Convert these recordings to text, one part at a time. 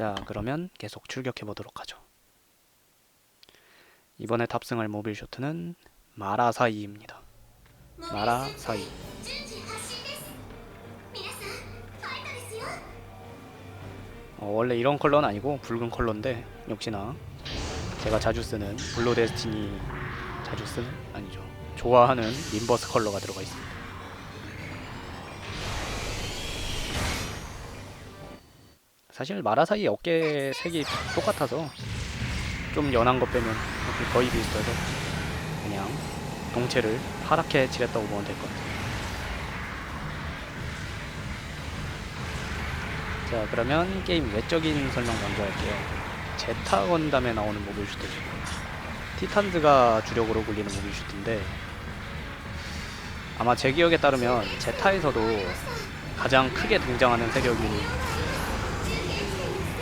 자 그러면 계속 출격해 보도록 하죠. 이번에 탑승할 모빌 쇼트는 마라사이입니다. 마라사이. 어, 원래 이런 컬러는 아니고 붉은 컬러인데 역시나 제가 자주 쓰는 블루 데스티니 자주 쓰는 아니죠 좋아하는 림버스 컬러가 들어가 있습니다. 사실 마라사이 어깨 색이 똑같아서 좀 연한 것 빼면 거의 비슷해서 그냥 동체를 파랗게 칠했다고 보면 될 것 같아요. 자 그러면 게임 외적인 설명 먼저 할게요. 제타 건담에 나오는 모빌 슈트죠. 티탄즈가 주력으로 불리는 모빌 슈트인데 아마 제 기억에 따르면 제타에서도 가장 크게 등장하는 세력이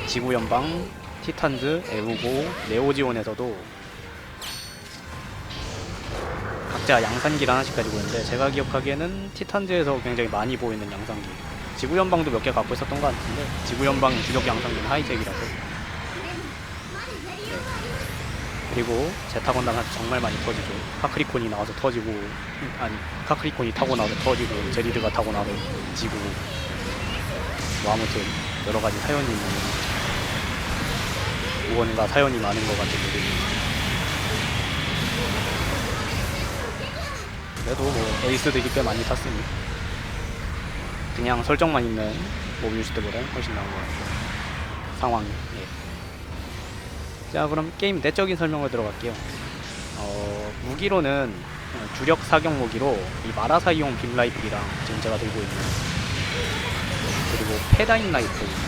지구연방, 티탄즈, 에우고, 네오지온에서도 각자 양산기를 하나씩 가지고 있는데 제가 기억하기에는 티탄즈에서 굉장히 많이 보이는 양산기. 지구연방도 몇 개 갖고 있었던 것 같은데 지구연방 주력 양산기는 하이텍이라서. 네. 그리고 제타 건담한테 정말 많이 터지죠. 카크리콘이 나와서 터지고 음, 아니 카크리콘이 타고 나와서 터지고 제리드가 타고 나와서 지고 뭐 아무튼 여러 가지 사연이 있는 무언가 사연이 많은 것 같은 모델입니다. 그래도 뭐 에이스들이 꽤 많이 탔으니 그냥 설정만 있는 모비우스 때보다는 훨씬 나은 것 같아요. 상황이. 예. 자 그럼 게임 내적인 설명을 들어갈게요. 어, 무기로는 어, 주력 사격 무기로 이 마라사이용 빔 라이플이랑 지금 제가 들고 있는 그리고 페다인 라이플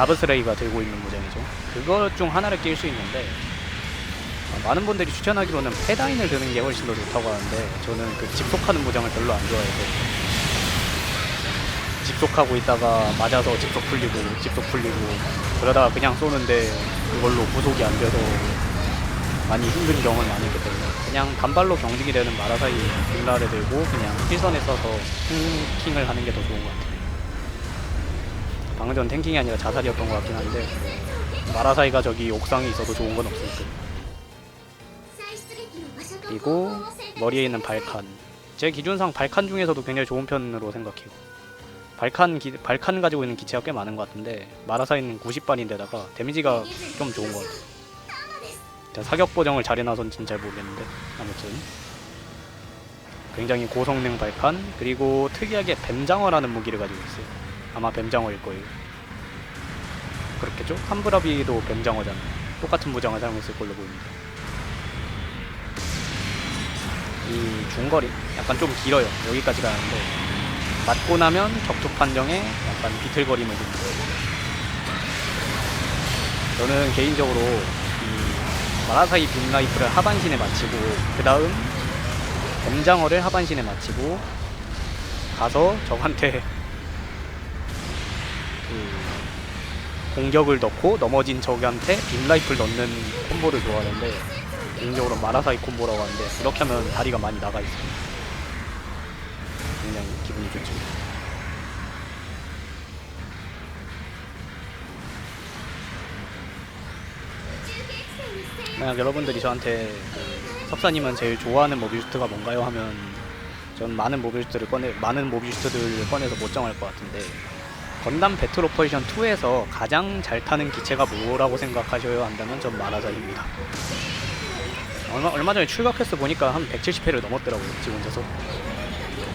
가브스레이가 들고 있는 무장이죠. 그것 중 하나를 낄 수 있는데 어, 많은 분들이 추천하기로는 페다인을 드는 게 훨씬 더 좋다고 하는데 저는 그 집속하는 무장을 별로 안 좋아해서 집속하고 있다가 맞아서 집속 풀리고 집속 풀리고 그러다가 그냥 쏘는데 그걸로 구속이 안 돼서 많이 힘든 경우는 많이 있기 때문에 그냥 단발로 경직이 되는 마라사이 빙라를 들고 그냥 필선에 써서 탱킹을 하는 게 더 좋은 것 같아요. 방금 전 탱킹이 아니라 자살이었던 것 같긴 한데 마라사이가 저기 옥상에 있어도 좋은 건 없으니까. 그리고 머리에 있는 발칸. 제 기준상 발칸 중에서도 굉장히 좋은 편으로 생각해요. 발칸, 기, 발칸 가지고 있는 기체가 꽤 많은 것 같은데 마라사이는 90반인데다가 데미지가 좀 좋은 것 같아요. 사격 보정을 잘 해놔서는 잘 모르겠는데 아무튼. 굉장히 고성능 발칸 그리고 특이하게 뱀장어라는 무기를 가지고 있어요. 아마 뱀장어일 거예요. 그렇겠죠? 함브라비도 뱀장어잖아요. 똑같은 무장을 사용했을 걸로 보입니다. 이 중거리 약간 좀 길어요. 여기까지 가는데. 맞고 나면 격투 판정에 약간 비틀거림을 주는 거예요. 저는 개인적으로 이 마라사이 빔라이프를 하반신에 맞추고 그 다음 뱀장어를 하반신에 맞추고 가서 적한테 그 공격을 넣고 넘어진 적한테 빔라이프를 넣는 콤보를 좋아하는데 개인적으로 마라사이 콤보라고 하는데 이렇게 하면 다리가 많이 나가 있어요. 굉장히 기분이 좋죠. 만약 여러분들이 저한테 그 석사님은 제일 좋아하는 모빌슈트가 뭔가요 하면 전 많은 모빌슈트를 꺼내 많은 모빌슈트들을 꺼내서 못 정할 것 같은데 건담 배틀 오퍼레이션 2에서 가장 잘 타는 기체가 뭐라고 생각하셔야 한다면 전 마라사이입니다. 얼마, 얼마 전에 출각해서 보니까 한 170회를 넘었더라고요 지금 혼자서.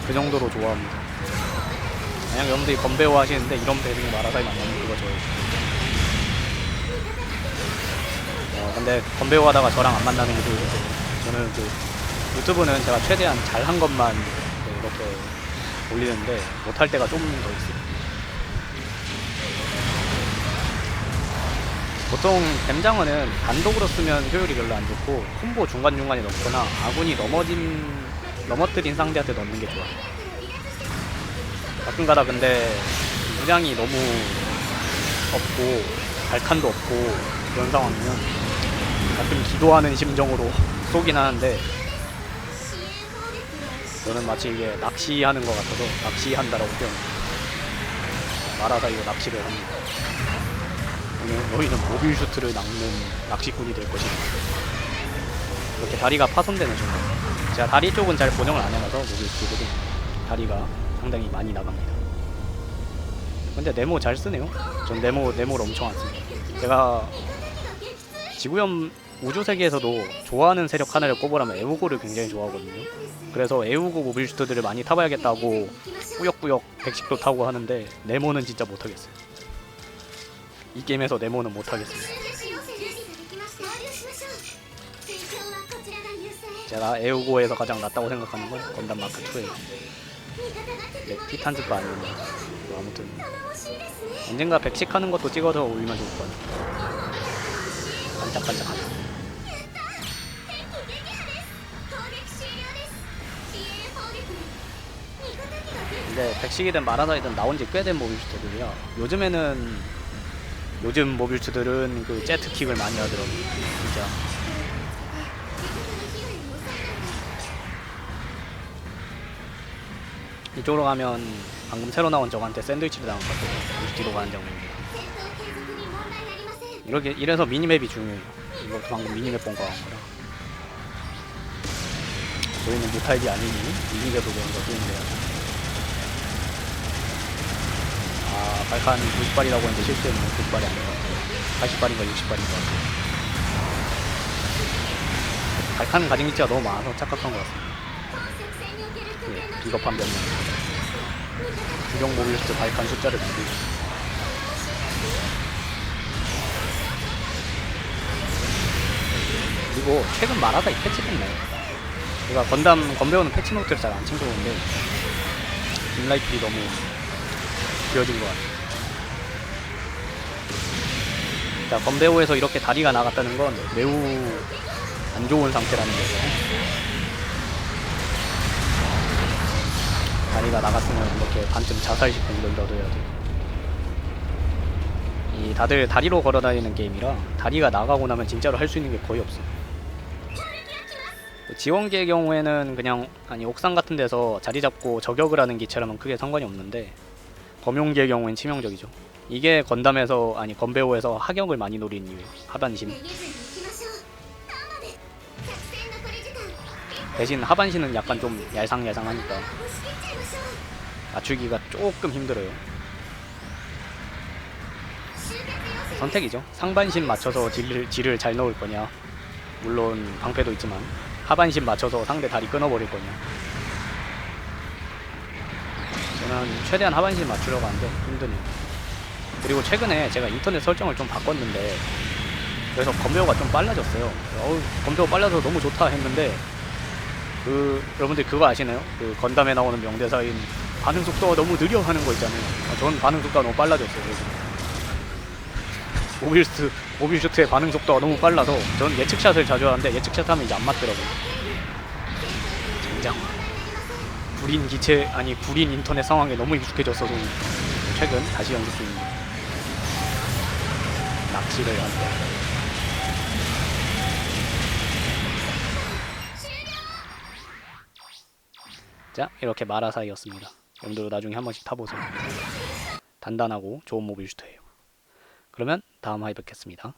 그 정도로 좋아합니다. 만약 여러분들이 건배워 하시는데 이런 배승 마라사이 만나면 그거 저예요. 어, 근데 건배워 하다가 저랑 안 만나는 게 좋을 텐데 저는 그 유튜브는 제가 최대한 잘한 것만 네, 이렇게 올리는데 못할 때가 좀 더 있어요 보통 뱀장어는 단독으로 쓰면 효율이 별로 안 좋고 콤보 중간중간에 넣거나 아군이 넘어진 넘어뜨린 상대한테 넣는 게 좋아요. 가끔가다 근데 무장이 너무 없고 발칸도 없고 그런 상황이면 가끔 기도하는 심정으로 쏘긴 하는데 저는 마치 이게 낚시하는 것 같아서 낚시한다라고 표현해요. 말하다 이거 낚시를 합니다 너희는, 너희는 모빌 슈트를 낚는 낚시꾼이 될 것이다. 이렇게 다리가 파손되는 순간 제가 다리 쪽은 잘 bon영을 안 해놔서 모빌 슈트들이 다리가 상당히 많이 나갑니다. 근데 네모 잘 쓰네요. 전 네모 네모를 엄청 안 씁니다. 제가 지구형 우주 세계에서도 좋아하는 세력 하나를 꼽으라면 에우고를 굉장히 좋아하거든요. 그래서 에우고 모빌 슈트들을 많이 타봐야겠다고 꾸역꾸역 백식도 타고 하는데 네모는 진짜 못하겠어요. 이 게임에서 네모는 못하겠습니다. 제가 에우고에서 가장 낫다고 생각하는 건 건담 마크 2예요. 네, 티탄즈도 아니고 뭐 아무튼 언젠가 백식 하는 것도 찍어서 올리면 좋을 것 같아요. 반짝반짝하다. 근데 백식이든 마라사이든 나온 지 꽤 된 모빌슈트들이야. 요즘에는 요즘 모빌슈트들은 그 제트킥을 많이 하더라고. 진짜. 이쪽으로 가면 방금 새로 나온 적한테 샌드위치를 당한 것 같아요. 뒤로 가는 장면입니다. 이렇게 이래서 미니맵이 중요해요. 이것도 방금 미니맵 본 거 한 거라. 저희는 무탈기 아니니 미니맵을 보는 거 게임이래요. 아, 발칸 90발이라고 했는데 실제는 90발이 아닌 것 같아요. 80발인가 60발인 것 같아요. 발칸 가진 기치가 너무 많아서 착각한 것 같습니다. 예, 비겁한 변명. 주경 모빌리스트 발칸 숫자를 비고 그리고 최근 말하다 이 패치됐네. 제가 건담 건배우는 패치노트를 잘 안 챙겨오는데 dim라이트이 너무 길어진 것 같아요. 자, 건배우에서 이렇게 다리가 나갔다는 건 매우 안 좋은 상태라는 거죠. 다리가 나갔으면 이렇게 반쯤 자살시키는 걸 넣어둬야 돼요. 이 다들 다리로 걸어다니는 게임이라 다리가 나가고 나면 진짜로 할 수 있는 게 거의 없어. 지원기의 경우에는 그냥 아니 옥상 같은 데서 자리 잡고 저격을 하는 기체라면 크게 상관이 없는데 범용기의 경우엔 치명적이죠. 이게 건담에서 아니 건배우에서 하격을 많이 노리는 이유예요. 하반신. 대신 하반신은 약간 좀 얄상얄상하니까 맞추기가 조금 힘들어요. 선택이죠. 상반신 맞춰서 딜을, 딜을 잘 넣을 거냐. 물론 방패도 있지만 하반신 맞춰서 상대 다리 끊어버릴 거냐. 저는 최대한 하반신 맞추려고 하는데 힘드네요. 그리고 최근에 제가 인터넷 설정을 좀 바꿨는데 그래서 건배우가 좀 빨라졌어요. 어우, 건배우 빨라서 너무 좋다 했는데 그 여러분들 그거 아시나요? 그 건담에 나오는 명대사인 반응 속도가 너무 느려 하는 거 있잖아요. 아, 전 반응 속도가 너무 빨라졌어요. 그래서. 모빌스 모빌슈트의 반응 속도가 너무 빨라서 전 예측샷을 자주 하는데 예측샷 하면 이제 안 맞더라고요. 진짜 구린 기체 아니 구린 인터넷 상황에 너무 익숙해졌어 서 최근 다시 연습 중입니다. 때. 자 이렇게 마라사이였습니다. 여러분들 나중에 한 번씩 타보세요. 단단하고 좋은 모빌 슈트예요. 그러면 다음 화에 뵙겠습니다.